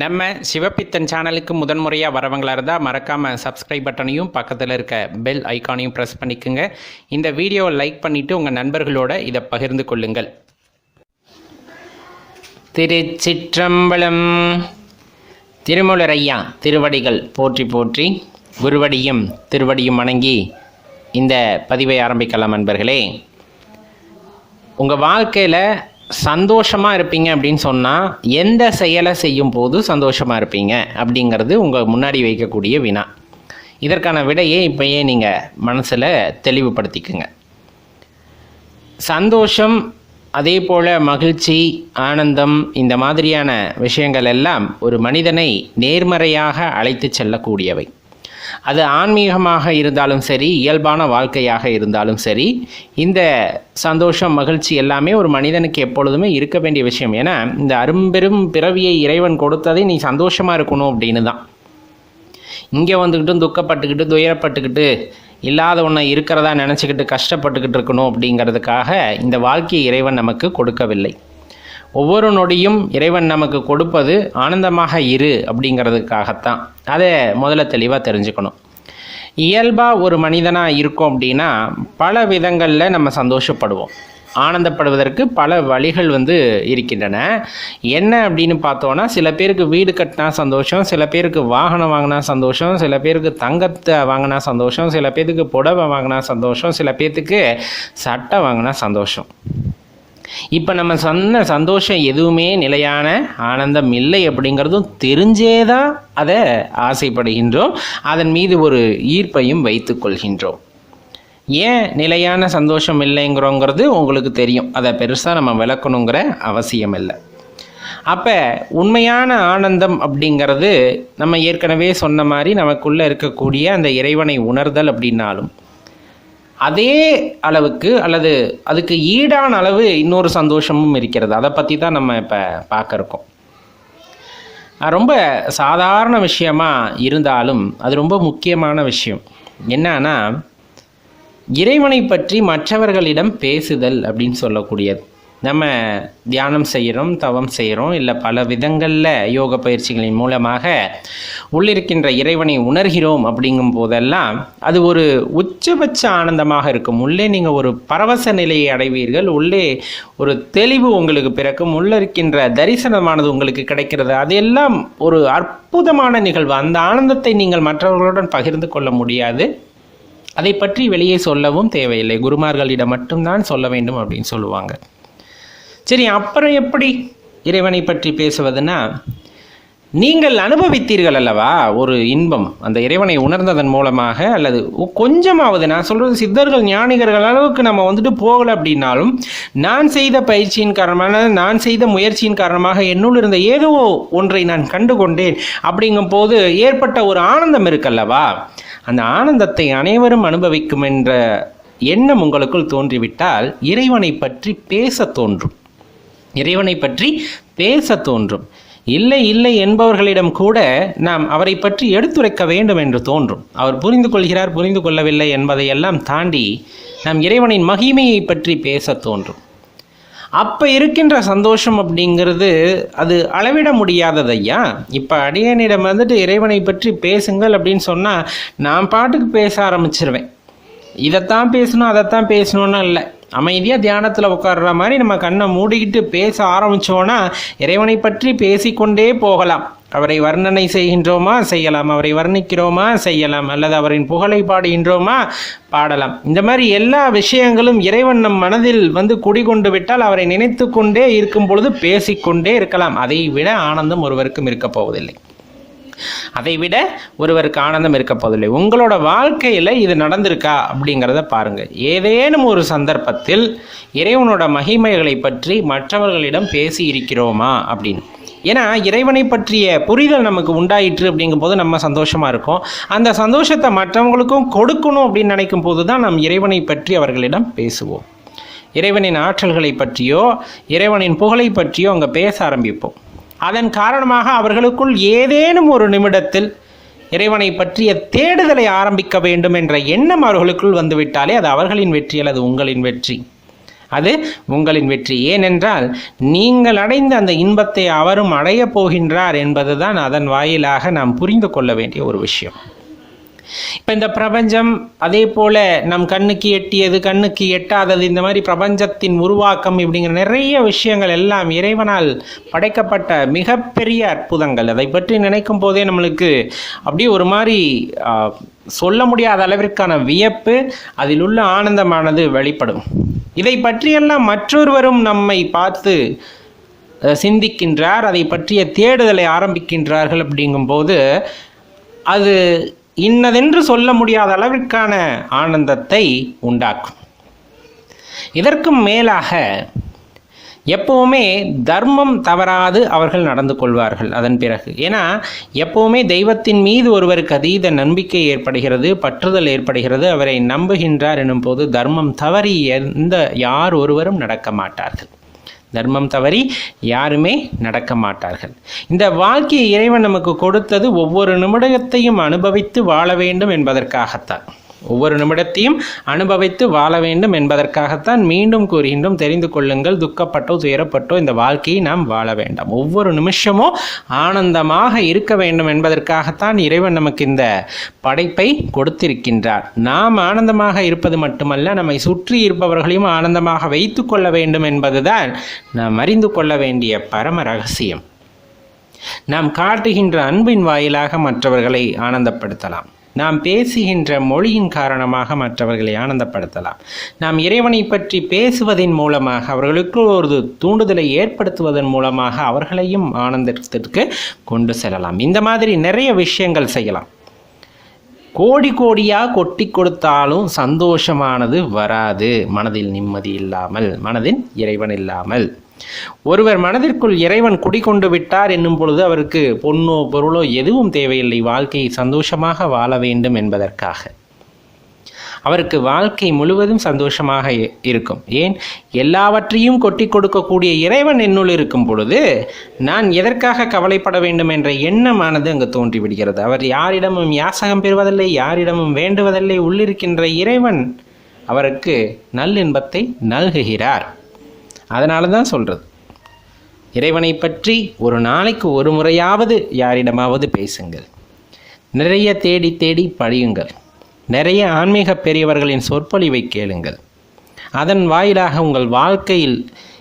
நம்ம சிவப்பித்தன் சேனலுக்கு முதன்முறையாக வரவங்களாக இருந்தால் மறக்காமல் சப்ஸ்கிரைப் பட்டனையும் பக்கத்தில் இருக்க பெல் ஐக்கானையும் ப்ரெஸ் பண்ணிக்கோங்க. இந்த வீடியோவை லைக் பண்ணிவிட்டு உங்கள் நண்பர்களோட இதை பகிர்ந்து கொள்ளுங்கள். திருச்சிற்றம்பலம் திருமூலர் ஐயா திருவடிகள் போற்றி போற்றி குருவடியும் திருவடியும் வணங்கி இந்த பதிவை ஆரம்பிக்கலாம் நண்பர்களே. உங்கள் வாழ்க்கையில் சந்தோஷமாக இருப்பீங்க அப்படின்னு சொன்னால் எந்த செயலை செய்யும் போது சந்தோஷமாக இருப்பீங்க அப்படிங்கிறது உங்கள் முன்னாடி வைக்கக்கூடிய வினா. இதற்கான விடையை இப்போயே நீங்கள் மனசில் தெளிவுபடுத்திக்குங்க. சந்தோஷம் அதே போல் மகிழ்ச்சி ஆனந்தம் இந்த மாதிரியான விஷயங்கள் எல்லாம் ஒரு மனிதனை நேர்மறையாக அழைத்து செல்லக்கூடியவை. அது ஆன்மீகமாக இருந்தாலும் சரி இயல்பான வாழ்க்கையாக இருந்தாலும் சரி இந்த சந்தோஷம் மகிழ்ச்சி எல்லாமே ஒரு மனிதனுக்கு எப்பொழுதுமே இருக்க வேண்டிய விஷயம். ஏன்னா இந்த அரும்பெரும் பிறவியை இறைவன் கொடுத்ததை நீ சந்தோஷமாக இருக்கணும் அப்படின்னு தான். இங்கே வந்துக்கிட்டு துக்கப்பட்டுக்கிட்டு துயரப்பட்டுக்கிட்டு இல்லாத ஒன்றை இருக்கிறதா நினச்சிக்கிட்டு கஷ்டப்பட்டுக்கிட்டு இருக்கணும் அப்படிங்கிறதுக்காக இந்த வாழ்க்கையை இறைவன் நமக்கு கொடுக்கவில்லை. ஒவ்வொரு நொடியும் இறைவன் நமக்கு கொடுப்பது ஆனந்தமாக இரு அப்படிங்கிறதுக்காகத்தான். அதை முதல்ல தெளிவாக தெரிஞ்சுக்கணும். இயல்பாக ஒரு மனிதனாக இருக்கோம் அப்படின்னா பல விதங்களில் நம்ம சந்தோஷப்படுவோம். ஆனந்தப்படுவதற்கு பல வழிகள் வந்து இருக்கின்றன. என்ன அப்படின்னு பார்த்தோன்னா சில பேருக்கு வீடு கட்டினா சந்தோஷம் சில பேருக்கு வாகனம் வாங்கினா சந்தோஷம் சில பேருக்கு தங்கத்தை வாங்கினா சந்தோஷம் சில பேருக்கு புடவை வாங்கினா சந்தோஷம் சில பேர்த்துக்கு சட்டை வாங்கினா சந்தோஷம். இப்போ நம்ம சொன்ன சந்தோஷம் எதுவுமே நிலையான ஆனந்தம் இல்லை அப்படிங்கிறதும் தெரிஞ்சே தான் அதை ஆசைப்படுகின்றோம். அதன் மீது ஒரு ஈர்ப்பையும் வைத்துக்கொள்கின்றோம் ஏன் நிலையான சந்தோஷம் இல்லைங்கிறோங்கிறது உங்களுக்கு தெரியும். அதை பெருசாக நம்ம விளக்கணுங்கிற அவசியம் இல்லை. அப்போ உண்மையான ஆனந்தம் அப்படிங்கிறது நம்ம ஏற்கனவே சொன்ன மாதிரி நமக்குள்ளே இருக்கக்கூடிய அந்த இறைவனை உணர்தல் அப்படின்னாலும் அதே அளவுக்கு அல்லது அதுக்கு ஈடான அளவு இன்னொரு சந்தோஷமும் இருக்கிறது. அதை பற்றி தான் நம்ம இப்போ பார்க்க இருக்கோம் ரொம்ப சாதாரண விஷயமா இருந்தாலும் அது ரொம்ப முக்கியமான விஷயம். என்னன்னா இறைவனை பற்றி மற்றவர்களிடம் பேசுதல் அப்படின்னு சொல்லக்கூடியது. நம்ம தியானம் செய்கிறோம் தவம் செய்கிறோம். இல்லை பல விதங்களில் யோக பயிற்சிகளின் மூலமாக உள்ளிருக்கின்ற இறைவனை உணர்கிறோம் அப்படிங்கும் போதெல்லாம் அது ஒரு உச்சபட்ச ஆனந்தமாக இருக்கும். உள்ளே நீங்கள் ஒரு பரவச நிலையை அடைவீர்கள். உள்ளே ஒரு தெளிவு உங்களுக்கு பிறக்கும். உள்ளே இருக்கின்ற தரிசனமானது உங்களுக்கு கிடைக்கிறது. அதெல்லாம் ஒரு அற்புதமான நிகழ்வு. அந்த ஆனந்தத்தை நீங்கள் மற்றவர்களுடன் பகிர்ந்து கொள்ள முடியாது. அதை பற்றி வெளியே சொல்லவும் தேவையில்லை. குருமார்களிடம் மட்டும்தான் சொல்ல வேண்டும் அப்படின்னு சொல்லுவாங்க. சரி அப்புறம் எப்படி இறைவனை பற்றி பேசுவதுன்னா நீங்கள் அனுபவித்தீர்கள் அல்லவா ஒரு இன்பம்? அந்த இறைவனை உணர்ந்ததன் மூலமாக அல்லது கொஞ்சமாவது நான் சொல்கிறது சித்தர்கள் ஞானிகர்கள் அளவுக்கு நம்ம வந்துட்டு போகலை அப்படின்னாலும் நான் செய்த பயிற்சியின் காரணமாக நான் செய்த முயற்சியின் காரணமாக என்னுள் இருந்த ஏதோ ஒன்றை நான் கண்டுகொண்டேன். அப்படிங்கும் போது ஏற்பட்ட ஒரு ஆனந்தம் இருக்கல்லவா? அந்த ஆனந்தத்தை அனைவரும் அனுபவிக்கும் என்ற எண்ணம் உங்களுக்குள் தோன்றிவிட்டால் இறைவனை பற்றி பேச தோன்றும். இறைவனை பற்றி பேச தோன்றும். இல்லை இல்லை என்பவர்களிடம் கூட நாம் அவரை பற்றி எடுத்துரைக்க வேண்டும் என்று தோன்றும். அவர் புரிந்து கொள்கிறார் புரிந்து கொள்ளவில்லை என்பதையெல்லாம் தாண்டி நாம் இறைவனின் மகிமையை பற்றி பேச தோன்றும். அப்போ இருக்கின்ற சந்தோஷம் அப்படிங்கிறது அது அளவிட முடியாதது ஐயா. இப்போ அடியனிடம் வந்துட்டு இறைவனை பற்றி பேசுங்கள் அப்படின்னு சொன்னால் நான் பாட்டுக்கு பேச ஆரம்பிச்சிருவேன். இதைத்தான் பேசணும் அதைத்தான் பேசணும்னு இல்லை. அமைதியாக தியானத்தில் உட்கார்ற மாதிரி நம்ம கண்ணை மூடிக்கிட்டு பேச ஆரம்பித்தோன்னா இறைவனை பற்றி பேசிக்கொண்டே போகலாம். அவரை வர்ணனை செய்கின்றோமா? செய்யலாம். அவரை வர்ணிக்கிறோமா? செய்யலாம். அல்லது அவரின் புகழை பாடுகின்றோமா? பாடலாம். இந்த மாதிரி எல்லா விஷயங்களும் இறைவன் நம் மனதில் வந்து குடிகொண்டு விட்டால் அவரை நினைத்து கொண்டே இருக்கும் பொழுது பேசிக்கொண்டே இருக்கலாம். அதை விட ஆனந்தம் ஒருவருக்கும் இருக்கப் போவதில்லை. அதை விட ஒருவருக்கு ஆனந்தம் இருக்க போதில்லை உங்களோட வாழ்க்கையில் இது நடந்திருக்கா அப்படிங்கிறத பாருங்கள் ஏதேனும் ஒரு சந்தர்ப்பத்தில் இறைவனோட மகிமைகளை பற்றி மற்றவர்களிடம் பேசி இருக்கிறோமா அப்படின்னு. ஏன்னா இறைவனை பற்றிய புரிதல் நமக்கு உண்டாயிற்று அப்படிங்கும் போது நம்ம சந்தோஷமாக இருக்கும். அந்த சந்தோஷத்தை மற்றவங்களுக்கும் கொடுக்கணும் அப்படின்னு நினைக்கும் போது தான் நம் இறைவனை பற்றி அவர்களிடம் பேசுவோம். இறைவனின் ஆற்றல்களை பற்றியோ இறைவனின் புகழை பற்றியோ அங்கே பேச ஆரம்பிப்போம். அதன் காரணமாக அவர்களுக்குள் ஏதேனும் ஒரு நிமிடத்தில் இறைவனை பற்றிய தேடுதலை ஆரம்பிக்க வேண்டும் என்ற எண்ணம் அவர்களுக்குள் வந்துவிட்டாலே அது அவர்களின் வெற்றி அல்லது உங்களின் வெற்றி. அது உங்களின் வெற்றி. ஏனென்றால் நீங்கள் அடைந்த அந்த இன்பத்தை அவரும் அடையப் போகின்றார் என்பதுதான் அதன் வாயிலாக நாம் புரிந்து கொள்ள வேண்டிய ஒரு விஷயம். இப்போ இந்த பிரபஞ்சம் அதே போல நம் கண்ணுக்கு எட்டியது கண்ணுக்கு எட்டாதது இந்த மாதிரி பிரபஞ்சத்தின் உருவாக்கம் இப்படிங்கிற நிறைய விஷயங்கள் எல்லாம் இறைவனால் படைக்கப்பட்ட மிகப்பெரிய அற்புதங்கள். அதை பற்றி நினைக்கும் போதே நம்மளுக்கு அப்படியே ஒரு மாதிரி சொல்ல முடியாத அளவிற்கான வியப்பு அதில் உள்ள ஆனந்தமானது வெளிப்படும். இதை பற்றியெல்லாம் மற்றொருவரும் நம்மை பார்த்து சிந்திக்கின்றார் அதை பற்றிய தேடுதலை ஆரம்பிக்கின்றார்கள் அப்படிங்கும்போது அது இன்னதென்று சொல்ல முடியாத அளவிற்கான ஆனந்தத்தை உண்டாக்கும். இதற்கும் மேலாக எப்பவுமே தர்மம் தவறாது அவர்கள் நடந்து கொள்வார்கள் அதன் பிறகு. ஏன்னா எப்பவுமே தெய்வத்தின் மீது ஒருவருக்கு அதீத நம்பிக்கை ஏற்படுகிறது பற்றுதல் ஏற்படுகிறது அவரை நம்புகின்றார் எனும் போது தர்மம் தவறி எந்த யார் ஒருவரும் நடக்க மாட்டார்கள். தர்மம் தவறி யாருமே நடக்க மாட்டார்கள். இந்த வாழ்க்கையை இறைவன் நமக்கு கொடுத்தது ஒவ்வொரு நிமிடத்தையும் அனுபவித்து வாழ வேண்டும் என்பதற்காகத்தான். ஒவ்வொரு நிமிடத்தையும் அனுபவித்து வாழ வேண்டும் என்பதற்காகத்தான் மீண்டும் கூறுகின்றோம். தெரிந்து கொள்ளுங்கள் துக்கப்பட்டோ துயரப்பட்டோ இந்த வாழ்க்கையை நாம் வாழ வேண்டாம். ஒவ்வொரு நிமிஷமும் ஆனந்தமாக இருக்க வேண்டும் என்பதற்காகத்தான் இறைவன் நமக்கு இந்த படைப்பை கொடுத்திருக்கின்றார். நாம் ஆனந்தமாக இருப்பது மட்டுமல்ல நம்மை சுற்றி இருப்பவர்களையும் ஆனந்தமாக வைத்து கொள்ள வேண்டும் என்பதுதான் நாம் அறிந்து கொள்ள வேண்டிய பரம ரகசியம். நாம் காட்டுகின்ற அன்பின் வாயிலாக மற்றவர்களை ஆனந்தப்படுத்தலாம். நாம் பேசுகின்ற மொழியின் காரணமாக மற்றவர்களை ஆனந்தப்படுத்தலாம். நாம் இறைவனை பற்றி பேசுவதன் மூலமாக அவர்களுக்கு ஒரு தூண்டுதலை ஏற்படுத்துவதன் மூலமாக அவர்களையும் ஆனந்தத்திற்கு கொண்டு செல்லலாம். இந்த மாதிரி நிறைய விஷயங்கள் செய்யலாம். கோடி கோடியாக கொட்டி கொடுத்தாலும் சந்தோஷமானது வராது. மனதில் நிம்மதி இல்லாமல் மனதில் இறைவன் இல்லாமல். ஒருவர் மனதிற்குள் இறைவன் குடிகொண்டு விட்டார் என்னும் பொழுது அவருக்கு பொன்னோ பொருளோ எதுவும் தேவையில்லை. வாழ்க்கையை சந்தோஷமாக வாழ வேண்டும் என்பதற்காக. அவருக்கு வாழ்க்கை முழுவதும் சந்தோஷமாக இருக்கும். ஏன்? எல்லாவற்றையும் கொட்டி கொடுக்கக்கூடிய இறைவன் என்னுள் இருக்கும் பொழுது நான் எதற்காக கவலைப்பட வேண்டும் என்ற எண்ணமானது அங்கு தோன்றிவிடுகிறது. அவர் யாரிடமும் யாசகம் பெறுவதில்லை யாரிடமும் வேண்டுவதில்லை. உள்ளிருக்கின்ற இறைவன் அவருக்கு நல்லின்பத்தை நல்குகிறார். அதனால தான் சொல்கிறது இறைவனை பற்றி ஒரு நாளைக்கு ஒரு முறையாவது யாரிடமாவது பேசுங்கள். நிறைய தேடி தேடி படியுங்கள் நிறைய ஆன்மீக பெரியவர்களின் சொற்பொழிவை கேளுங்கள். அதன் வாயிலாக உங்கள் வாழ்க்கையில்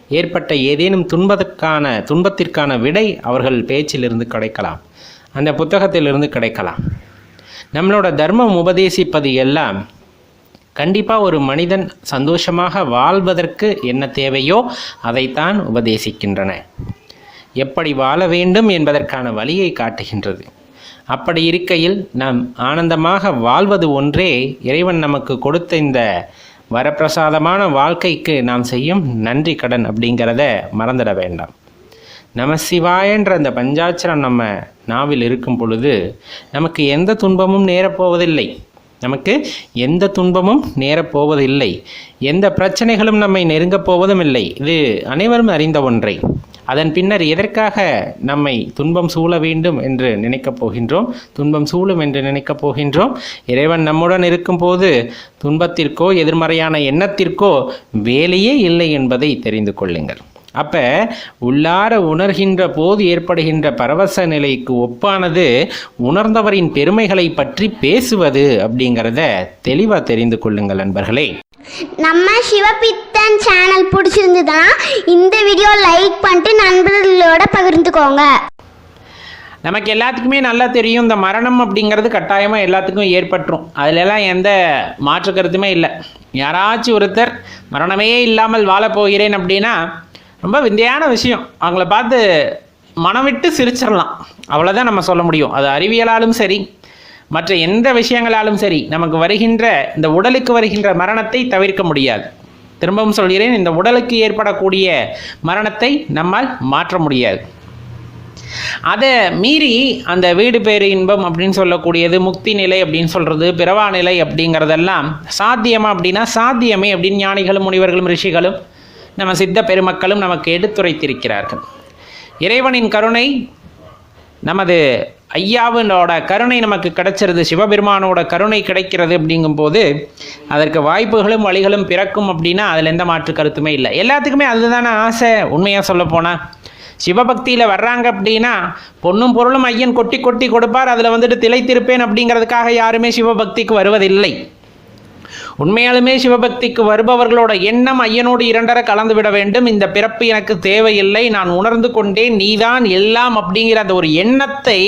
ஏற்பட்ட ஏதேனும் துன்பத்துக்கான துன்பத்திற்கான விடை அவர்கள் பேச்சிலிருந்து கிடைக்கலாம். அந்த புத்தகத்திலிருந்து கிடைக்கலாம். நம்மளோட தர்மம் உபதேசிப்பது எல்லாம் கண்டிப்பாக ஒரு மனிதன் சந்தோஷமாக வாழ்வதற்கு என்ன தேவையோ அதைத்தான் உபதேசிக்கின்றன. எப்படி வாழ வேண்டும் என்பதற்கான வழியை காட்டுகின்றது. அப்படி இருக்கையில் நாம் ஆனந்தமாக வாழ்வது ஒன்றே இறைவன் நமக்கு கொடுத்த இந்த வரப்பிரசாதமான வாழ்க்கைக்கு நாம் செய்யும் நன்றி கடன் அப்படிங்கிறத மறந்துட வேண்டாம். நம சிவாயன்ற அந்த பஞ்சாட்சரம் நம்ம நாவில் இருக்கும் பொழுது நமக்கு எந்த துன்பமும் நேரப்போவதில்லை. நமக்கு எந்த துன்பமும் நேரப்போவதில்லை. எந்த பிரச்சனைகளும் நம்மை நெருங்கப் போவதும் இல்லை இது அனைவரும் அறிந்த ஒன்றை. அதன் பின்னர் எதற்காக நம்மை துன்பம் சூழ வேண்டும் என்று நினைக்கப் போகின்றோம்? துன்பம் சூழும் என்று நினைக்கப் போகின்றோம். இறைவன் நம்முடன் இருக்கும்போது துன்பத்திற்கோ எதிர்மறையான எண்ணத்திற்கோ வேலையே இல்லை என்பதை தெரிந்து கொள்ளுங்கள். அப்ப உள்ளார உணர்கின்ற போது ஏற்படுகின்ற பரவச நிலைக்கு ஒப்பானது உணர்ந்தவரின் பெருமைகளை பற்றி பேசுவது அப்படிங்கிறத தெளிவாக தெரிந்து கொள்ளுங்கள் நண்பர்களே. நம்ம சிவபித்தன் சேனல் பிடிச்சிருந்ததுன்னா இந்த வீடியோ லைக் பண்ணிட்டு நண்பர்களோட பகிர்ந்துக்கோங்க. நமக்கு எல்லாத்துக்குமே நல்லா தெரியும் இந்த மரணம் அப்படிங்கிறது கட்டாயமாக எல்லாத்துக்கும் ஏற்பட்டுரும். அதிலெல்லாம் எந்த மாற்று கருத்துமே இல்லை. யாராச்சும் ஒருத்தர் மரணமே இல்லாமல் வாழப் போகிறேன் அப்படின்னா ரொம்ப விந்தையான விஷயம். அவங்கள பார்த்து மனம் விட்டு சிரிச்சிடலாம். அவ்வளோதான் நம்ம சொல்ல முடியும். அது அறிவியலாலும் சரி மற்ற எந்த விஷயங்களாலும் சரி நமக்கு வருகின்ற இந்த உடலுக்கு வருகின்ற மரணத்தை தவிர்க்க முடியாது. திரும்பவும் சொல்கிறேன் இந்த உடலுக்கு ஏற்படக்கூடிய மரணத்தை நம்மால் மாற்ற முடியாது. அதை மீறி அந்த வீடு பேறு இன்பம் அப்படின்னு சொல்லக்கூடியது முக்தி நிலை அப்படின்னு சொல்கிறது பிறவா நிலை அப்படிங்கிறதெல்லாம் சாத்தியமா அப்படின்னா சாத்தியமே அப்படின்னு ஞானிகளும் முனிவர்களும் ரிஷிகளும் நம்ம சித்த பெருமக்களும் நமக்கு எடுத்துரைத்திருக்கிறார்கள். இறைவனின் கருணை நமது ஐயாவினோட கருணை நமக்கு கிடைச்சிருது சிவபெருமானோட கருணை கிடைக்கிறது அப்படிங்கும்போது அதற்கு வாய்ப்புகளும் வழிகளும் பிறக்கும் அப்படின்னா அதில் எந்த மாற்று கருத்துமே இல்லை. எல்லாத்துக்குமே அதுதானே ஆசை? உண்மையாக சொல்ல போனால் சிவபக்தியில் வர்றாங்க அப்படின்னா பொண்ணும் பொருளும் ஐயன் கொட்டி கொட்டி கொடுப்பார் அதில் வந்துட்டு திளைத்திருப்பேன் அப்படிங்கிறதுக்காக யாருமே சிவபக்திக்கு வருவதில்லை. உண்மையாலுமே சிவபக்திக்கு வருபவர்களோட எண்ணம் ஐயனோடு இரண்டர கலந்து விட வேண்டும். இந்த பிறப்பு எனக்கு தேவையில்லை. நான் உணர்ந்து கொண்டேன். நீதான் எல்லாம் அப்படிங்கிற அந்த ஒரு எண்ணத்தை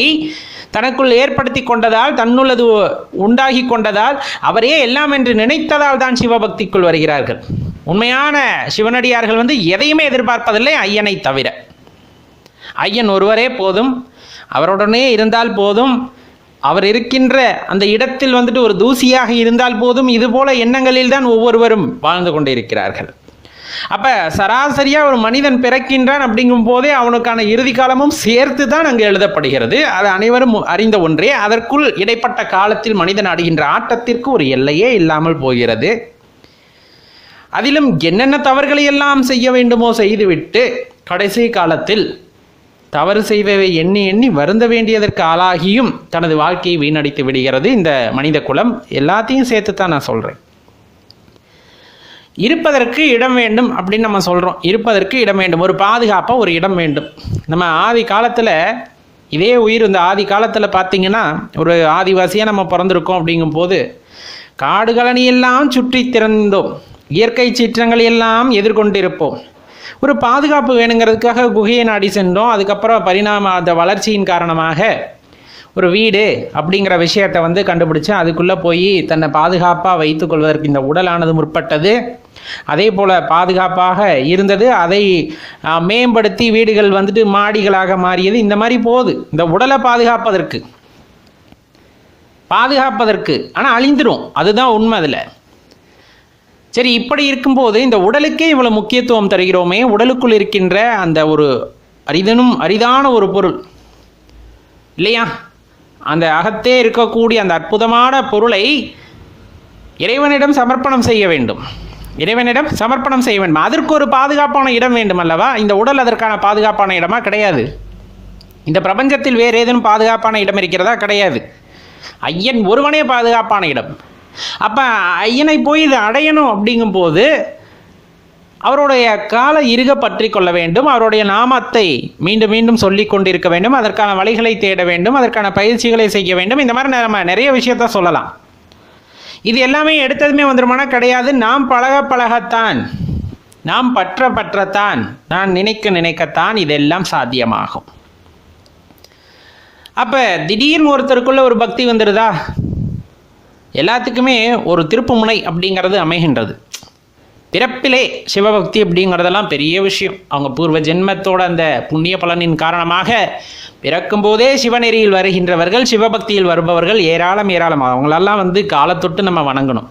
தனக்குள் ஏற்படுத்தி கொண்டதால் தன்னுள்ளது உண்டாகி கொண்டதால் அவரே எல்லாம் என்று நினைத்ததால் தான் சிவபக்திக்குள் வருகிறார்கள். உண்மையான சிவனடியார்கள் வந்து எதையுமே எதிர்பார்ப்பதில்லை ஐயனை தவிர. ஐயன் ஒருவரே போதும். அவருடனே இருந்தால் போதும். அவர் இருக்கின்ற அந்த இடத்தில் வந்துட்டு ஒரு தூசியாக இருந்தால் போதும் இது போல எண்ணங்களில் தான் ஒவ்வொருவரும் வாழ்ந்து கொண்டிருக்கிறார்கள். அப்ப சராசரியா ஒரு மனிதன் பிறக்கின்றான் அப்படிங்கும் போதே அவனுக்கான இறுதி காலமும் சேர்த்து தான் அங்கு எழுதப்படுகிறது. அது அனைவரும் அறிந்த ஒன்றே. அதற்குள் இடைப்பட்ட காலத்தில் மனிதன் ஆடுகின்ற ஆட்டத்திற்கு ஒரு எல்லையே இல்லாமல் போகிறது. அதிலும் என்னென்ன தவறுகளை எல்லாம் செய்ய வேண்டுமோ செய்துவிட்டு கடைசி காலத்தில் தவறு செய்வதை எண்ணி எண்ணி வருந்த வேண்டியதற்கு ஆளாகியும் தனது வாழ்க்கையை வீணடித்து விடுகிறது இந்த மனித குலம். எல்லாத்தையும் சேர்த்து தான் நான் சொல்கிறேன் இருப்பதற்கு இடம் வேண்டும் அப்படின்னு நம்ம சொல்கிறோம் இருப்பதற்கு இடம் வேண்டும். ஒரு பாதுகாப்பாக ஒரு இடம் வேண்டும். நம்ம ஆதி காலத்தில் இதே உயிர் இந்த ஆதி காலத்தில் பார்த்தீங்கன்னா ஒரு ஆதிவாசியாக நம்ம பிறந்திருக்கோம் அப்படிங்கும்போது காடுகளணியெல்லாம் சுற்றி திறந்தோம். இயற்கை சீற்றங்களை எல்லாம் எதிர்கொண்டிருப்போம். ஒரு பாதுகாப்பு வேணுங்கிறதுக்காக குகையை நாடி சென்றோம். அதுக்கப்புறம் பரிணாம அந்த வளர்ச்சியின் காரணமாக ஒரு வீடு அப்படிங்கிற விஷயத்தை வந்து கண்டுபிடிச்சு அதுக்குள்ளே போய் தன்னை பாதுகாப்பாக வைத்துக்கொள்வதற்கு இந்த உடலானது முற்பட்டது. அதே போல் பாதுகாப்பாக இருந்தது. அதை மேம்படுத்தி வீடுகள் வந்துட்டு மாடிகளாக மாறியது. இந்த மாதிரி போகுது. இந்த உடலை பாதுகாப்பதற்கு. பாதுகாப்பதற்கு. ஆனால் அழிந்துடும் அதுதான் உண்மை அதில். சரி இப்படி இருக்கும்போது இந்த உடலுக்கே இவ்வளோ முக்கியத்துவம் தருகிறோமே உடலுக்குள் இருக்கின்ற அந்த ஒரு அரிதனும் அரிதான ஒரு பொருள். இல்லையா? அந்த அகத்தே இருக்கக்கூடிய அந்த அற்புதமான பொருளை இறைவனிடம் சமர்ப்பணம் செய்ய வேண்டும். இறைவனிடம் சமர்ப்பணம் செய்ய வேண்டும். அதற்கு ஒரு பாதுகாப்பான இடம் வேண்டும் அல்லவா? இந்த உடல் அதற்கான பாதுகாப்பான இடமா? கிடையாது. இந்த பிரபஞ்சத்தில் வேறு ஏதேனும் பாதுகாப்பான இடம் இருக்கிறதா? கிடையாது. ஐயன் ஒருவனே பாதுகாப்பான இடம். அப்போ ஐயனை போய் இதை அடையணும் அப்படிங்கும்போது அவருடைய கால இருக பற்றி கொள்ள வேண்டும் அவருடைய நாமத்தை மீண்டும் மீண்டும் சொல்லி கொண்டிருக்க வேண்டும் அதற்கான வழிகளை தேட வேண்டும் அதற்கான பயிற்சிகளை செய்ய வேண்டும். இந்த மாதிரி நம்ம நிறைய விஷயத்த சொல்லலாம். இது எல்லாமே எடுத்ததுமே வந்துருமானா? கிடையாது. நாம் பழக பழகத்தான். நாம் பற்ற பற்றத்தான். நான் நினைக்க நினைக்கத்தான் இதெல்லாம் சாத்தியமாகும். அப்போ திடீர்னு ஒருத்தருக்குள்ள ஒரு பக்தி வந்துடுதா எல்லாத்துக்குமே ஒரு திருப்புமுனை அப்படிங்கிறது அமைகின்றது. பிறப்பிலே சிவபக்தி அப்படிங்கிறதெல்லாம் பெரிய விஷயம். அவங்க பூர்வ ஜென்மத்தோட அந்த புண்ணிய பலனின் காரணமாக பிறக்கும்போதே சிவநெறியில் வருகின்றவர்கள் சிவபக்தியில் வருபவர்கள் ஏராளம் ஏராளம். அவங்களெல்லாம் வந்து காலத்தொட்டு நம்ம வணங்கணும்.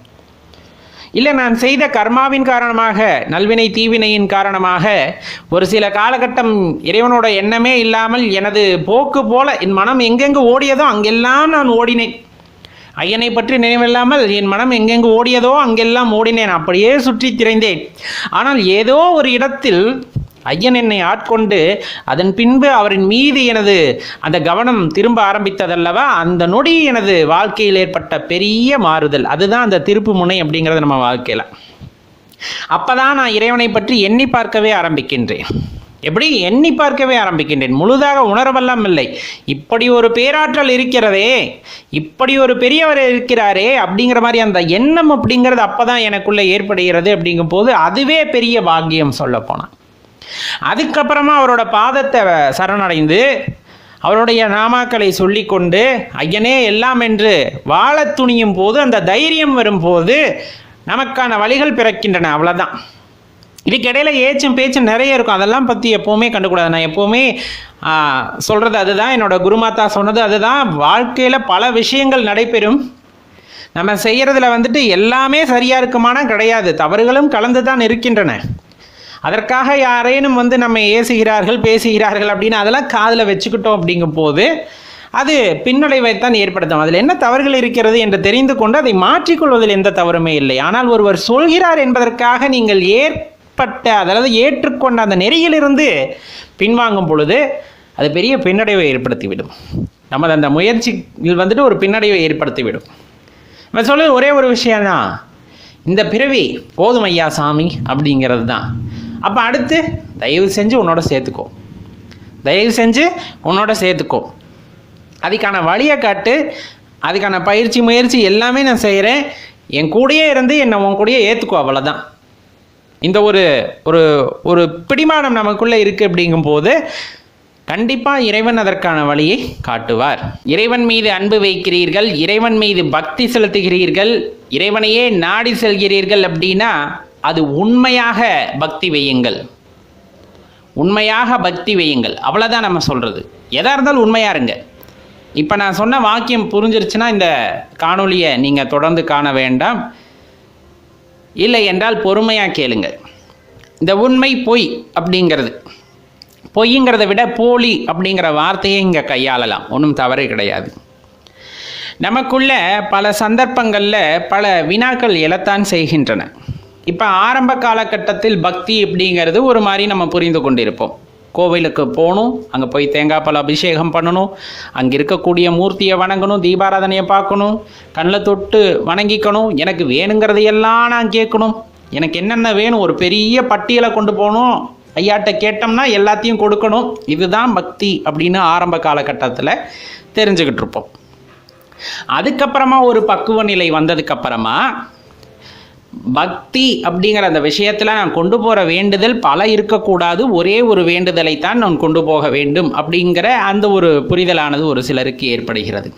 இல்லை நான் செய்த கர்மாவின் காரணமாக நல்வினை தீவினையின் காரணமாக ஒரு சில காலகட்டம் இறைவனோட எண்ணமே இல்லாமல் எனது போக்கு போல என் மனம் எங்கெங்கு ஓடியதோ அங்கெல்லாம் நான் ஓடினேன். ஐயனை பற்றி நினைவில்லாமல் என் மனம் எங்கெங்கு ஓடியதோ அங்கெல்லாம் ஓடினேன். அப்படியே சுற்றி திரைந்தேன். ஆனால் ஏதோ ஒரு இடத்தில் ஐயன் என்னை ஆட்கொண்டு அதன் பின்பு அவரின் மீது எனது அந்த கவனம் திரும்ப ஆரம்பித்ததல்லவா? அந்த நொடி எனது வாழ்க்கையில் ஏற்பட்ட பெரிய மாறுதல். அதுதான் அந்த திருப்பு முனை அப்படிங்கிறது நம்ம வாழ்க்கையில். அப்போதான் நான் இறைவனை பற்றி எண்ணி பார்க்கவே ஆரம்பிக்கின்றேன். எப்படி எண்ணி பார்க்கவே ஆரம்பிக்கின்றேன். முழுதாக உணரவெல்லாம் இல்லை. இப்படி ஒரு பேராற்றல் இருக்கிறதே இப்படி ஒரு பெரியவர் இருக்கிறாரே அப்படிங்கிற மாதிரி அந்த எண்ணம் அப்படிங்கிறது அப்பதான் எனக்குள்ள ஏற்படுகிறது அப்படிங்கும் போது அதுவே பெரிய பாக்கியம் சொல்ல போனால் அதுக்கப்புறமா அவரோட பாதத்தை சரணடைந்து அவருடைய நாமாக்களை சொல்லிக்கொண்டு ஐயனே எல்லாம் என்று வாழத் துணியும் போது அந்த தைரியம் வரும்போது நமக்கான வழிகள் பிறக்கின்றன. அவ்வளோதான் இதுக்கிடையில் ஏச்சும் பேச்சும் நிறைய இருக்கும். அதெல்லாம் பற்றி எப்போவுமே கண்டுக்கூடாது. நான் எப்போவுமே சொல்கிறது அதுதான். என்னோட குருமாதா சொன்னது அதுதான். வாழ்க்கையில் பல விஷயங்கள் நடைபெறும். நம்ம செய்கிறதுல வந்துட்டு எல்லாமே சரியாக இருக்குமானா கிடையாது. தவறுகளும் கலந்து தான் இருக்கின்றன. அதற்காக யாரேனும் வந்து நம்ம ஏசுகிறார்கள் பேசுகிறார்கள் அப்படின்னு அதெல்லாம் காதில் வச்சுக்கிட்டோம் அப்படிங்கும் போது அது பின்னடைவைத்தான் ஏற்படுத்தும். அதில் என்ன தவறுகள் இருக்கிறது என்று தெரிந்து கொண்டு அதை மாற்றிக்கொள்வதில் எந்த தவறுமே இல்லை. ஆனால் ஒருவர் சொல்கிறார் என்பதற்காக நீங்கள் ஏற்பட்ட அதாவது ஏற்றுக்கொண்ட அந்த நெறியிலிருந்து பின்வாங்கும் பொழுது அது பெரிய பின்னடைவை ஏற்படுத்திவிடும். நமது அந்த முயற்சியில் வந்துட்டு ஒரு பின்னடைவை ஏற்படுத்திவிடும். நான் சொல்ல ஒரே ஒரு விஷயம்னா இந்த பிறவி போதும் ஐயா சாமி அப்படிங்கிறது தான். அப்போ அடுத்து தயவு செஞ்சு உன்னோட சேர்த்துக்கோ. தயவு செஞ்சு உன்னோட சேர்த்துக்கோ. அதுக்கான வழியை காட்டு அதுக்கான பயிற்சி முயற்சி எல்லாமே நான் செய்கிறேன் என் கூடயே இருந்து என்னை உன் கூடயே ஏற்றுக்கோ அவ்வளோதான் இந்த ஒரு ஒரு ஒரு பிடிமானம் நமக்குள்ளே இருக்குது அப்படிங்கும்போது கண்டிப்பாக இறைவன் அதற்கான வழியை காட்டுவார். இறைவன் மீது அன்பு வைக்கிறீர்கள் இறைவன் மீது பக்தி செலுத்துகிறீர்கள் இறைவனையே நாடி செல்கிறீர்கள் அப்படின்னா அது உண்மையாக பக்தி வையுங்கள். உண்மையாக பக்தி வையுங்கள். அவ்வளோதான் நம்ம சொல்கிறது எதாக இருந்தாலும் உண்மையாக இருங்க. இப்போ நான் சொன்ன வாக்கியம் புரிஞ்சிருச்சுன்னா இந்த காணொலியை நீங்கள் தொடர்ந்து காண வேண்டாம். இல்லை என்றால் பொறுமையாக கேளுங்க இந்த உண்மை பொய் அப்படிங்கிறது. பொய்ங்கிறத விட போலி அப்படிங்கிற வார்த்தையை இங்கே கையாளலாம். ஒன்றும் தவறு கிடையாது. நமக்குள்ள பல சந்தர்ப்பங்களில் பல வினாக்கள் எழத்தான் செய்கின்றன. இப்போ ஆரம்ப காலகட்டத்தில் பக்தி அப்படிங்கிறது ஒரு மாதிரி நம்ம புரிந்து கொண்டிருப்போம். கோவிலுக்கு போகணும் அங்கே போய் தேங்காய் பால் அபிஷேகம் பண்ணணும் அங்கே இருக்கக்கூடிய மூர்த்தியை வணங்கணும் தீபாராதனையை பார்க்கணும் கண்ணில் தொட்டு வணங்கிக்கணும் எனக்கு வேணுங்கிறதையெல்லாம் நான் கேட்கணும். எனக்கு என்னென்ன வேணும்? ஒரு பெரிய பட்டியலை கொண்டு போகணும். ஐயாட்ட கேட்டோம்னா எல்லாத்தையும் கொடுக்கணும். இதுதான் பக்தி அப்படின்னு ஆரம்ப காலகட்டத்தில் தெரிஞ்சுக்கிட்டு இருப்போம். அதுக்கப்புறமா ஒரு பக்குவ நிலை வந்ததுக்கப்புறமா பக்தி அப்படிங்கிற அந்த விஷயத்தில் நான் கொண்டு போகிற வேண்டுதல் பல இருக்கக்கூடாது. ஒரே ஒரு வேண்டுதலை தான் நான் கொண்டு போக வேண்டும் அப்படிங்கிற அந்த ஒரு புரிதலானது ஒரு சிலருக்கு ஏற்படுகிறது.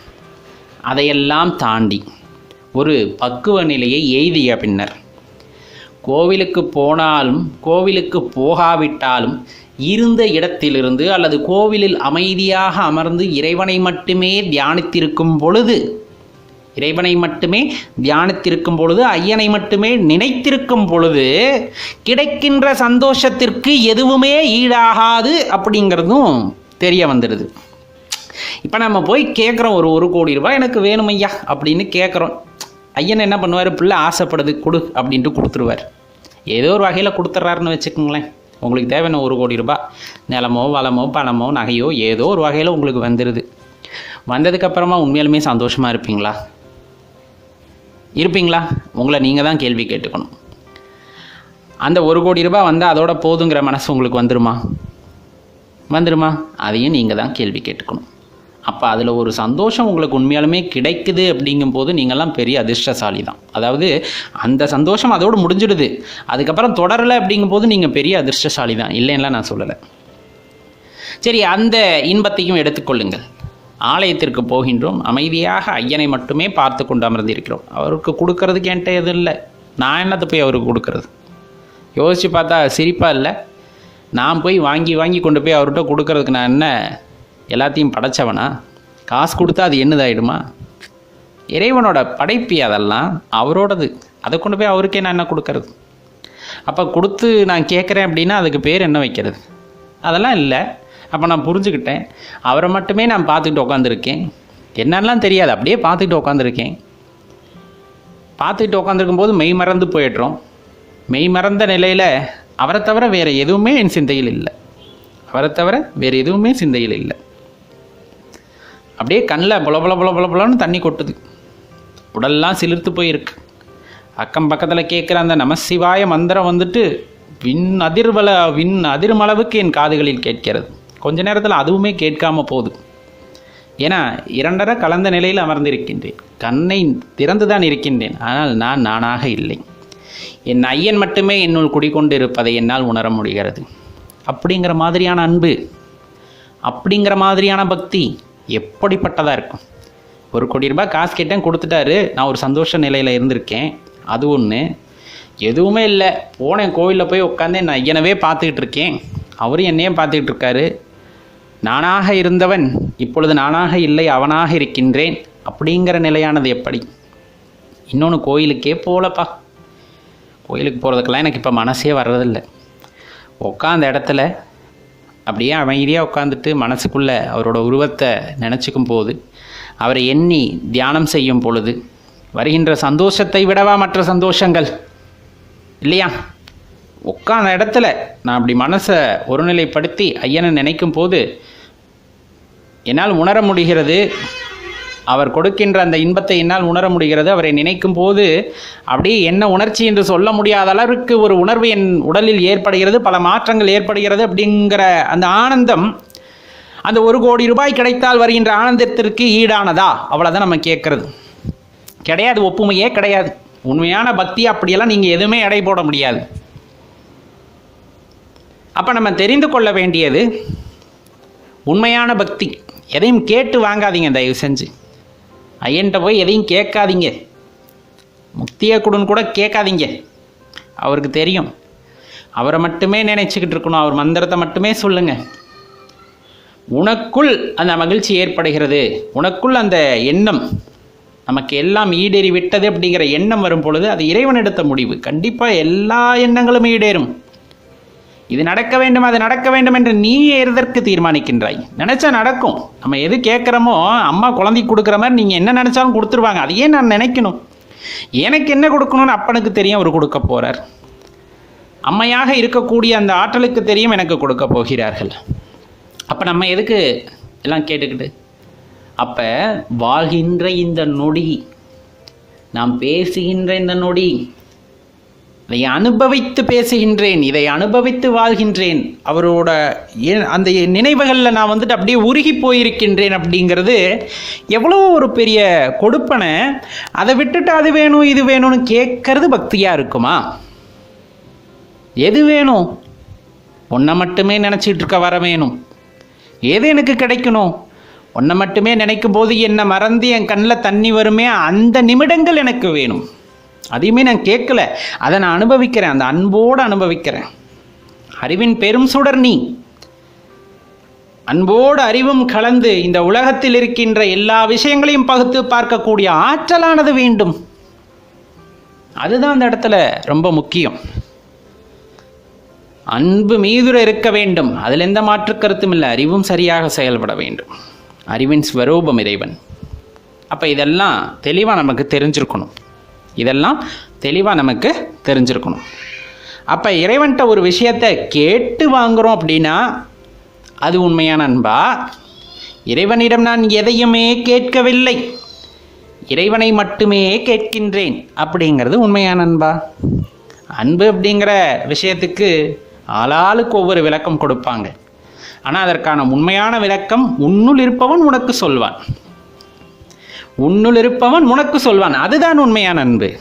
அதையெல்லாம் தாண்டி ஒரு பக்குவ நிலையை எய்திய பின்னர் கோவிலுக்கு போனாலும் கோவிலுக்கு போகாவிட்டாலும் இருந்த இடத்திலிருந்து அல்லது கோவிலில் அமைதியாக அமர்ந்து இறைவனை மட்டுமே தியானித்திருக்கும் பொழுது இறைவனை மட்டுமே தியானித்திருக்கும் பொழுது ஐயனை மட்டுமே நினைத்திருக்கும் பொழுது கிடைக்கின்ற சந்தோஷத்திற்கு எதுவுமே ஈடாகாது அப்படிங்கிறதும் தெரிய வந்துடுது. இப்போ நம்ம போய் கேட்குறோம் ஒரு ஒரு கோடி ரூபாய் எனக்கு வேணும் ஐயா அப்படின்னு கேட்குறோம் ஐயன் என்ன பண்ணுவார்? பிள்ளை ஆசைப்படுது கொடு அப்படின்ட்டு கொடுத்துருவார். ஏதோ ஒரு வகையில் கொடுத்துட்றாருன்னு வச்சுக்கோங்களேன். உங்களுக்கு தேவையான ஒரு கோடி ரூபாய். நிலமோ வளமோ பணமோ நகையோ ஏதோ ஒரு வகையில் உங்களுக்கு வந்துடுது வந்ததுக்கப்புறமா உண்மையாலுமே சந்தோஷமாக இருப்பீங்களா? இருப்பீங்களா? உங்களை நீங்கள் தான் கேள்வி கேட்டுக்கணும். அந்த ஒரு கோடி ரூபாய் வந்தால் அதோட போதுங்கிற மனசு உங்களுக்கு வந்துருமா? வந்துருமா? அதையும் நீங்கள் தான் கேள்வி கேட்டுக்கணும். அப்போ அதில் ஒரு சந்தோஷம் உங்களுக்கு உண்மையாலுமே கிடைக்குது அப்படிங்கும்போது நீங்கள்லாம் பெரிய அதிர்ஷ்டசாலி தான். அதாவது அந்த சந்தோஷம் அதோடு முடிஞ்சிடுது. அதுக்கப்புறம் தொடரலை அப்படிங்கும்போது நீங்கள் பெரிய அதிர்ஷ்டசாலி தான். இல்லைன்னா நான் சொல்லலை. சரி அந்த இன்பத்தையும் எடுத்துக்கொள்ளுங்கள். ஆலயத்திற்கு போகின்றோம். அமைதியாக ஐயனை மட்டுமே பார்த்து கொண்டு அமர்ந்திருக்கிறோம். அவருக்கு கொடுக்கறதுக்கு என்கிட்ட எதுவும் இல்லை. நான் என்னத்தை போய் அவருக்கு கொடுக்கறது? யோசித்து பார்த்தா சிரிப்பாக இல்லை. நான் போய் வாங்கி வாங்கி கொண்டு போய் அவர்கிட்ட கொடுக்கறதுக்கு நான் என்ன? எல்லாத்தையும் படைச்சவனா? காசு கொடுத்தா அது என்னதாயிடுமா? இறைவனோட படைப்பு அதெல்லாம் அவரோடது. அதை கொண்டு போய் அவருக்கே நான் என்ன கொடுக்கறது? அப்போ கொடுத்து நான் கேட்குறேன் அப்படின்னா அதுக்கு பேர் என்ன வைக்கிறது? அதெல்லாம் இல்லை. அப்போ நான் புரிஞ்சுக்கிட்டேன். அவரை மட்டுமே நான் பார்த்துக்கிட்டு உட்காந்துருக்கேன் என்னெல்லாம் தெரியாது. அப்படியே பார்த்துக்கிட்டு உட்காந்துருக்கேன் பார்த்துக்கிட்டு உட்காந்துருக்கும் போது மெய் மறந்து போயிடுறோம். மெய் மறந்த நிலையில் அவரை தவிர வேறு எதுவுமே என் சிந்தையில் இல்லை. அவரை தவிர வேறு எதுவுமே சிந்தையில் இல்லை. அப்படியே கண்ணில் புல புல புல புல புலன்னு தண்ணி கொட்டுது. உடல்லாம் சிலிர்த்து போயிருக்கு. அக்கம் பக்கத்தில் கேட்குற அந்த நமசிவாய மந்திரம் வந்துட்டு விண் அதிர்வல விண் அதிர்மளவுக்கு என் காதுகளில் கேட்கிறது. கொஞ்ச நேரத்தில் அதுவுமே கேட்காம போகுது. ஏன்னா இரண்டரை கலந்த நிலையில் அமர்ந்திருக்கின்றேன். கண்ணை திறந்து தான் இருக்கின்றேன். ஆனால் நான் நானாக இல்லை. என் ஐயன் மட்டுமே என்னுள் குடிக்கொண்டு இருப்பதை என்னால் உணர முடிகிறது. அப்படிங்கிற மாதிரியான அன்பு அப்படிங்கிற மாதிரியான பக்தி எப்படிப்பட்டதாக இருக்கும்? ஒரு கோடி ரூபாய் காசு கேட்டேன் கொடுத்துட்டாரு. நான் ஒரு சந்தோஷ நிலையில் இருந்திருக்கேன். அது ஒன்று எதுவுமே இல்லை. போனேன் கோவிலில் போய் உட்காந்தேன் நான் ஐயனவே பார்த்துக்கிட்டு இருக்கேன். அவரும் என்னையே பார்த்துக்கிட்டு இருக்காரு. நானாக இருந்தவன் இப்பொழுது நானாக இல்லை அவனாக இருக்கின்றேன். அப்படிங்கிற நிலையானது எப்படி? இன்னொன்று கோயிலுக்கே போகலப்பா கோயிலுக்கு போகிறதுக்கெல்லாம் எனக்கு இப்போ மனசே வர்றதில்லை. உட்காந்த இடத்துல அப்படியே அமைதியாக உட்காந்துட்டு மனசுக்குள்ளே அவரோட உருவத்தை நினச்சிக்கும் போது அவரை எண்ணி தியானம் செய்யும் பொழுது வருகின்ற சந்தோஷத்தை விடவா மற்ற சந்தோஷங்கள்? இல்லையா? உட்காந்த இடத்துல நான் அப்படி மனசை ஒருநிலைப்படுத்தி ஐயனை நினைக்கும் போது என்னால் உணர முடிகிறது. அவர் கொடுக்கின்ற அந்த இன்பத்தை என்னால் உணர முடிகிறது. அவரை நினைக்கும் போது அப்படியே என்ன உணர்ச்சி என்று சொல்ல முடியாத அளவிற்கு ஒரு உணர்வு என் உடலில் ஏற்படுகிறது. பல மாற்றங்கள் ஏற்படுகிறது அப்படிங்கிற அந்த ஆனந்தம் அந்த ஒரு கோடி ரூபாய் கிடைத்தால் வருகின்ற ஆனந்தத்திற்கு ஈடானதா? அவ்வளோதான் நம்ம கேட்குறது. கிடையாது ஒப்புமையே கிடையாது. உண்மையான பக்தி அப்படியெல்லாம் நீங்கள் எதுவுமே எடை போட முடியாது. அப்போ நம்ம தெரிந்து கொள்ள வேண்டியது உண்மையான பக்தி. எதையும் கேட்டு வாங்காதீங்க தயவு செஞ்சு. ஐயன்ட்ட போய் எதையும் கேட்காதீங்க. முக்தியை கொடுன்னு கூட கேட்காதீங்க. அவருக்கு தெரியும். அவரை மட்டுமே நினைச்சுக்கிட்டு இருக்கணும். அவர் மந்திரத்தை மட்டுமே சொல்லுங்க. உனக்குள் அந்த மகிழ்ச்சி ஏற்படுகிறது. உனக்குள் அந்த எண்ணம். நமக்கு எல்லாம் ஈடேறி விட்டது அப்படிங்கிற எண்ணம் வரும் பொழுது அது இறைவன் எடுத்த முடிவு. கண்டிப்பாக எல்லா எண்ணங்களும் ஈடேறும். இது நடக்க வேண்டும் அது நடக்க வேண்டும் என்று நீ எதற்கு தீர்மானிக்கின்றாய்? நினைச்சா நடக்கும். நம்ம எது கேட்குறோமோ அம்மா குழந்தைக்கு கொடுக்குற மாதிரி நீங்கள் என்ன நினைச்சாலும் கொடுத்துருவாங்க. அதையே நான் நினைக்கணும். எனக்கு என்ன கொடுக்கணும்னு அப்பனுக்கு தெரியும் அவர் கொடுக்க போகிறார் அம்மையாக இருக்கக்கூடிய அந்த ஆற்றலுக்கு தெரியும் எனக்கு கொடுக்க போகிறார்கள். அப்போ நம்ம எதுக்கு எல்லாம் கேட்டுக்கிட்டு? அப்போ வாழ்கின்ற இந்த நொடி நாம் பேசுகின்ற இந்த நொடி இதை அனுபவித்து பேசுகின்றேன் இதை அனுபவித்து வாழ்கின்றேன். அவரோட எ- அந்த நினைவுகளில் நான் வந்துட்டு அப்படியே உருகி போயிருக்கின்றேன் அப்படிங்கிறது எவ்வளோ ஒரு பெரிய கொடுப்பனை. அதை விட்டுட்டு அது வேணும் இது வேணும்னு கேட்கறது பக்தியாக இருக்குமா? எது வேணும்? ஒன்றை மட்டுமே நினச்சிட்டு இருக்க வர வேணும். எது எனக்கு கிடைக்கணும்? ஒன்றை மட்டுமே நினைக்கும் போது என்னை மறந்து என் கண்ணில் தண்ணி வருமே அந்த நிமிடங்கள் எனக்கு வேணும். அதையுமே நான் கேட்கல. அதை நான் அனுபவிக்கிறேன். அந்த அன்போடு அனுபவிக்கிறேன். அறிவின் பெரும் சுடர் நீ. அன்போடு அறிவும் கலந்து இந்த உலகத்தில் இருக்கின்ற எல்லா விஷயங்களையும் பகுத்து பார்க்கக்கூடிய ஆற்றலானது வேண்டும். அதுதான் அந்த இடத்துல ரொம்ப முக்கியம். அன்பு மீதுர இருக்க வேண்டும். அதில் எந்த மாற்று கருத்தும் இல்லை. அறிவும் சரியாக செயல்பட வேண்டும். அறிவின் ஸ்வரூபம் இறைவன். அப்போ இதெல்லாம் தெளிவாக நமக்கு தெரிஞ்சிருக்கணும். இதெல்லாம் தெளிவாக நமக்கு தெரிஞ்சிருக்கணும். அப்போ இறைவன்கிட்ட ஒரு விஷயத்தை கேட்டு வாங்குகிறோம் அப்படின்னா அது உண்மையான அன்பா? இறைவனிடம் நான் எதையுமே கேட்கவில்லை. இறைவனை மட்டுமே கேட்கின்றேன் அப்படிங்கிறது உண்மையான அன்பா? அன்பு அப்படிங்கிற விஷயத்துக்கு ஆளாளுக்கு ஒவ்வொரு விளக்கம் கொடுப்பாங்க. ஆனால் அதற்கான உண்மையான விளக்கம் உன்னுள் இருப்பவன் உனக்கு சொல்வான். உன்னுள் இருப்பவன் உனக்கு சொல்வான். அதுதான் உண்மையான அன்பு.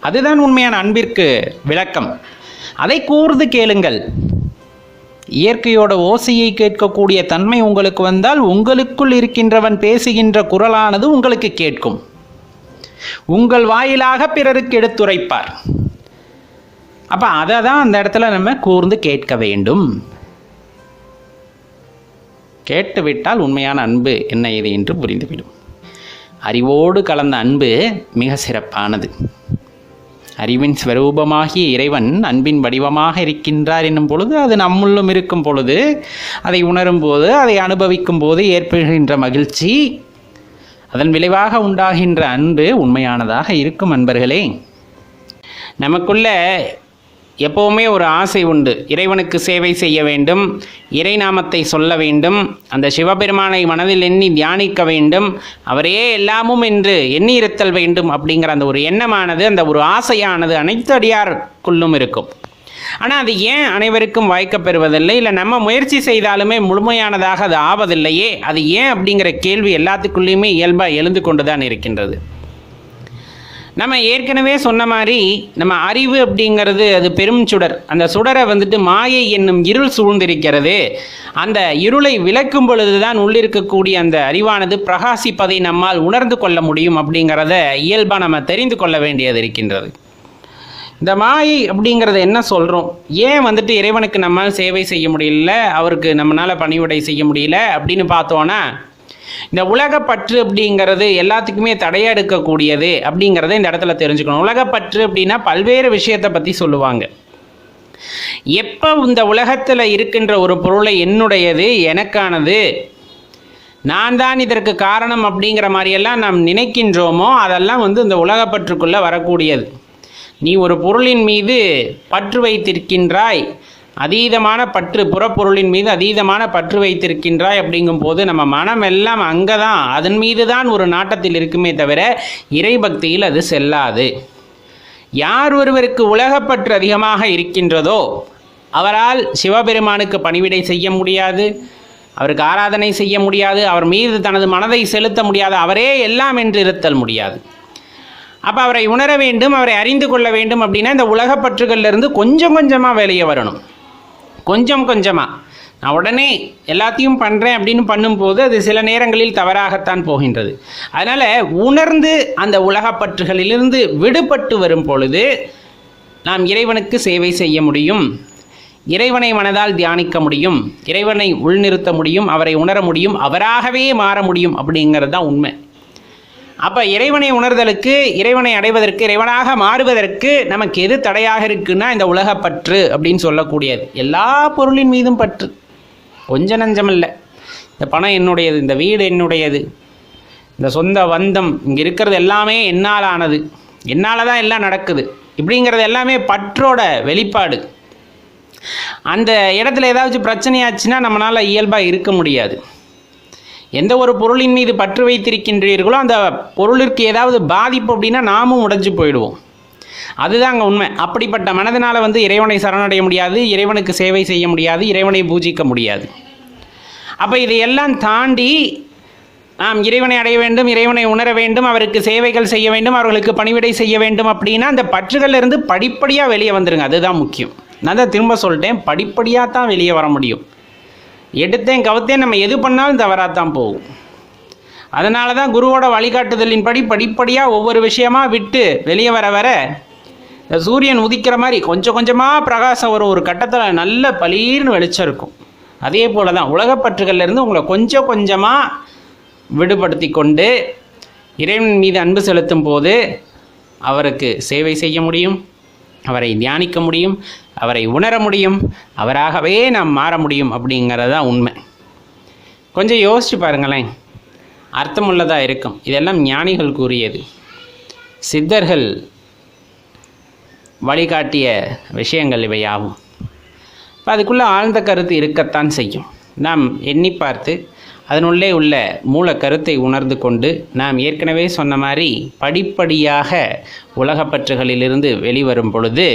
அதுதான் உண்மையான அன்பிற்கு விளக்கம். அதை கூர்ந்து கேளுங்கள். இயற்கையோட ஓசையை கேட்கக்கூடிய தன்மை உங்களுக்கு வந்தால் உங்களுக்குள் இருக்கின்றவன் பேசுகின்ற குரலானது உங்களுக்கு கேட்கும். உங்கள் வாயிலாக பிறருக்கு எடுத்துரைப்பார். அப்போ அதை தான் அந்த இடத்துல நம்ம கூர்ந்து கேட்க வேண்டும். கேட்டுவிட்டால் உண்மையான அன்பு என்ன இது என்று புரிந்துவிடும். அறிவோடு கலந்த அன்பு மிக சிறப்பானது. அறிவின் ஸ்வரூபமாகிய இறைவன் அன்பின் வடிவமாக இருக்கின்றார் என்னும் பொழுது அது நம்முள்ளும் இருக்கும் பொழுது அதை உணரும் போது அதை அனுபவிக்கும் போது ஏற்படுகின்ற மகிழ்ச்சி அதன் விளைவாக உண்டாகின்ற அன்பு உண்மையானதாக இருக்கும் அன்பர்களே. நமக்குள்ள எப்போவுமே ஒரு ஆசை உண்டு. இறைவனுக்கு சேவை செய்ய வேண்டும் இறை நாமத்தை சொல்ல வேண்டும் அந்த சிவபெருமானை மனதில் எண்ணி தியானிக்க வேண்டும் அவரே எல்லாமும் என்று எண்ணி இருத்தல் வேண்டும் அப்படிங்கிற அந்த ஒரு எண்ணமானது அந்த ஒரு ஆசையானது அனைத்து அடியாருக்குள்ளும் இருக்கும். ஆனால் அது ஏன் அனைவருக்கும் வாய்க்கப்பெறுவதில்லை இல்லை நம்ம முயற்சி செய்தாலுமே முழுமையானதாக அது ஆவதில்லையே? அது ஏன் அப்படிங்கிற கேள்வி எல்லாத்துக்குள்ளேயுமே இயல்பாக எழுந்து கொண்டு தான் இருக்கின்றது. நம்ம ஏற்கனவே சொன்ன மாதிரி நம்ம அறிவு அப்படிங்கிறது அது பெரும் சுடர். அந்த சுடரை வந்துட்டு மாயை என்னும் இருள் சூழ்ந்திருக்கிறது. அந்த இருளை விளக்கும் பொழுதுதான் உள்ளிருக்கக்கூடிய அந்த அறிவானது பிரகாசிப்பதை நம்மால் உணர்ந்து கொள்ள முடியும் அப்படிங்கிறத இயல்பாக நம்ம தெரிந்து கொள்ள வேண்டியது இருக்கின்றது. இந்த மாயை அப்படிங்கிறத என்ன சொல்கிறோம் ஏன் வந்துட்டு இறைவனுக்கு நம்மால் சேவை செய்ய முடியல? அவருக்கு நம்மளால் பணிவிடை செய்ய முடியல? அப்படின்னு பார்த்தோன்னா இந்த உலகப்பற்று அப்படிங்கிறது எல்லாத்துக்குமே தடையா எடுக்கக்கூடியது அப்படிங்கிறத இந்த இடத்துல தெரிஞ்சுக்கணும். உலகப்பற்று அப்படின்னா பல்வேறு விஷயத்தை பற்றி சொல்லுவாங்க. எப்போ இந்த உலகத்தில் இருக்கின்ற ஒரு பொருளை என்னுடையது எனக்கானது நான் தான் இதற்கு காரணம் அப்படிங்கிற மாதிரியெல்லாம் நாம் நினைக்கின்றோமோ அதெல்லாம் வந்து இந்த உலகப்பற்றுக்குள்ளே வரக்கூடியது. நீ ஒரு பொருளின் மீது பற்று வைத்திருக்கின்றாய் அதீதமான பற்று புறப்பொருளின் மீது அதீதமான பற்று வைத்திருக்கின்றாய் அப்படிங்கும்போது நம்ம மனம் எல்லாம் அங்கே தான் அதன் மீது தான் ஒரு நாட்டத்தில் இருக்குமே தவிர இறைபக்தியில் அது செல்லாது. யார் ஒருவருக்கு உலகப்பற்று அதிகமாக இருக்கின்றதோ அவரால் சிவபெருமானுக்கு பணிவிடை செய்ய முடியாது. அவருக்கு ஆராதனை செய்ய முடியாது. அவர் மீது தனது மனதை செலுத்த முடியாது. அவரே எல்லாம் என்று இருத்தல் முடியாது. அப்போ அவரை உணர வேண்டும் அவரை அறிந்து கொள்ள வேண்டும் அப்படின்னா இந்த உலகப்பற்றுகள்ல இருந்து கொஞ்சம் கொஞ்சமாக வெளியே வரணும். கொஞ்சம் கொஞ்சமாக நான் உடனே எல்லாத்தையும் பண்ணுறேன் அப்படின்னு பண்ணும்போது அது சில நேரங்களில் தவறாகத்தான் போகின்றது. அதனால் உணர்ந்து அந்த உலகப்பற்றுகளிலிருந்து விடுபட்டு வரும் பொழுது நாம் இறைவனுக்கு சேவை செய்ய முடியும். இறைவனை மனதால் தியானிக்க முடியும். இறைவனை உள்நிறுத்த முடியும். அவரை உணர முடியும். அவராகவே மாற முடியும் அப்படிங்கிறது தான் உண்மை. அப்போ இறைவனை உணர்தலுக்கு இறைவனை அடைவதற்கு இறைவனாக மாறுவதற்கு நமக்கு எது தடையாக இருக்குன்னா இந்த உலகப்பற்று அப்படின்னு சொல்லக்கூடியது. எல்லா பொருளின் மீதும் பற்று. கொஞ்ச நஞ்சமில்லை இந்த பணம் என்னுடையது இந்த வீடு என்னுடையது இந்த சொந்த வந்தம் இங்கே இருக்கிறது எல்லாமே என்னால் ஆனது என்னால் தான் எல்லாம் நடக்குது. இப்படிங்கிறது எல்லாமே பற்றோட வெளிப்பாடு. அந்த இடத்துல ஏதாச்சும் பிரச்சனையாச்சுன்னா நம்மளால் இயல்பாக இருக்க முடியாது. எந்த ஒரு பொருளின் மீது பற்று வைத்திருக்கின்றீர்களோ அந்த பொருளிற்கு ஏதாவது பாதிப்பு அப்படின்னா நாமும் உடைஞ்சு போயிடுவோம். அதுதாங்க உண்மை. அப்படிப்பட்ட மனதினால் வந்து இறைவனை சரணடைய முடியாது இறைவனுக்கு சேவை செய்ய முடியாது இறைவனை பூஜிக்க முடியாது. அப்போ இதையெல்லாம் தாண்டி நாம் இறைவனை அடைய வேண்டும் இறைவனை உணர வேண்டும் அவருக்கு சேவைகள் செய்ய வேண்டும் அவர்களுக்கு பணிவிடை செய்ய வேண்டும் அப்படின்னா அந்த பற்றுகள்லேருந்து படிப்படியாக வெளியே வந்துடுங்க அதுதான் முக்கியம். நான் தான் திரும்ப சொல்லிட்டேன் படிப்படியாக தான் வெளியே வர முடியும். எடுத்தேன் கவுத்தேன் நம்ம எது பண்ணாலும் தவறாக தான் போகும். அதனால தான் குருவோட வழிகாட்டுதலின்படி படிப்படியாக ஒவ்வொரு விஷயமா விட்டு வெளியே வர வர இந்த சூரியன் உதிக்கிற மாதிரி கொஞ்சம் கொஞ்சமாக பிரகாசம் வரும். ஒரு கட்டத்தில் நல்ல பளீர்னு வெளிச்சம் இருக்கும். அதே போல தான் உலகப்பற்றுகள்லேருந்து உங்களை கொஞ்சம் கொஞ்சமாக விடுபடுத்தி கொண்டு இறைவன் மீது அன்பு செலுத்தும் போது அவருக்கு சேவை செய்ய முடியும் அவரை தியானிக்க முடியும் அவரை உணர முடியும் அவராகவே நாம் மாற முடியும் அப்படிங்கிறது தான் உண்மை. கொஞ்சம் யோசிச்சு பாருங்களேன். அர்த்தமுள்ளதாக இருக்கும். இதெல்லாம் ஞானிகள் கூறியது. சித்தர்கள் வழிகாட்டிய விஷயங்கள் இவையாகும். இப்போ அதுக்குள்ளே ஆழ்ந்த கருத்து இருக்கத்தான் செய்யும். நாம் எண்ணி பார்த்து அதனுள்ளே உள்ள மூல கருத்தை உணர்ந்து கொண்டு நாம் ஏற்கனவே சொன்ன மாதிரி படிப்படியாக உலகப்பற்றுகளிலிருந்து வெளிவரும் பொழுது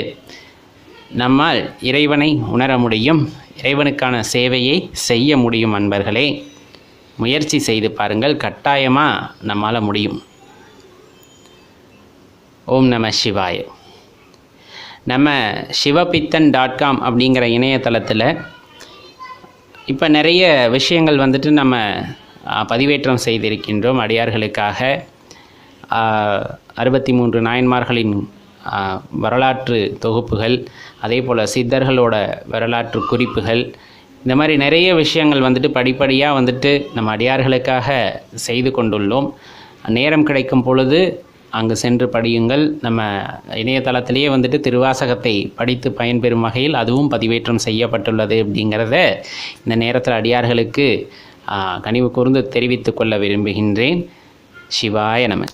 நம்மால் இறைவனை உணர முடியும். இறைவனுக்கான சேவையை செய்ய முடியும் அன்பர்களே. முயற்சி செய்து பாருங்கள் கட்டாயமாக நம்மால் முடியும். ஓம் நம சிவாய. நம்ம சிவபித்தன் டாட் காம் அப்படிங்கிற இணையதளத்தில் இப்போ நிறைய விஷயங்கள் வந்துட்டு நம்ம பதிவேற்றம் செய்திருக்கின்றோம். அடியார்களுக்காக அறுபத்தி மூன்று நாயன்மார்களின் வரலாற்று தொகுப்புகள் அதே போல் சித்தர்களோட வரலாற்று குறிப்புகள். இந்த மாதிரி நிறைய விஷயங்கள் வந்துட்டு படிப்படியாக வந்துட்டு நம்ம அடியார்களுக்காக செய்து கொண்டுள்ளோம். நேரம் கிடைக்கும் பொழுது அங்கு சென்று படியுங்கள். நம்ம இணையதளத்திலேயே வந்துட்டு திருவாசகத்தை படித்து பயன்பெறும் வகையில் அதுவும் பதிவேற்றம் செய்யப்பட்டுள்ளது அப்படிங்கிறத இந்த நேரத்தில் அடியார்களுக்கு கனிவு கூர்ந்து தெரிவித்து கொள்ள விரும்புகின்றேன். சிவாய நமன்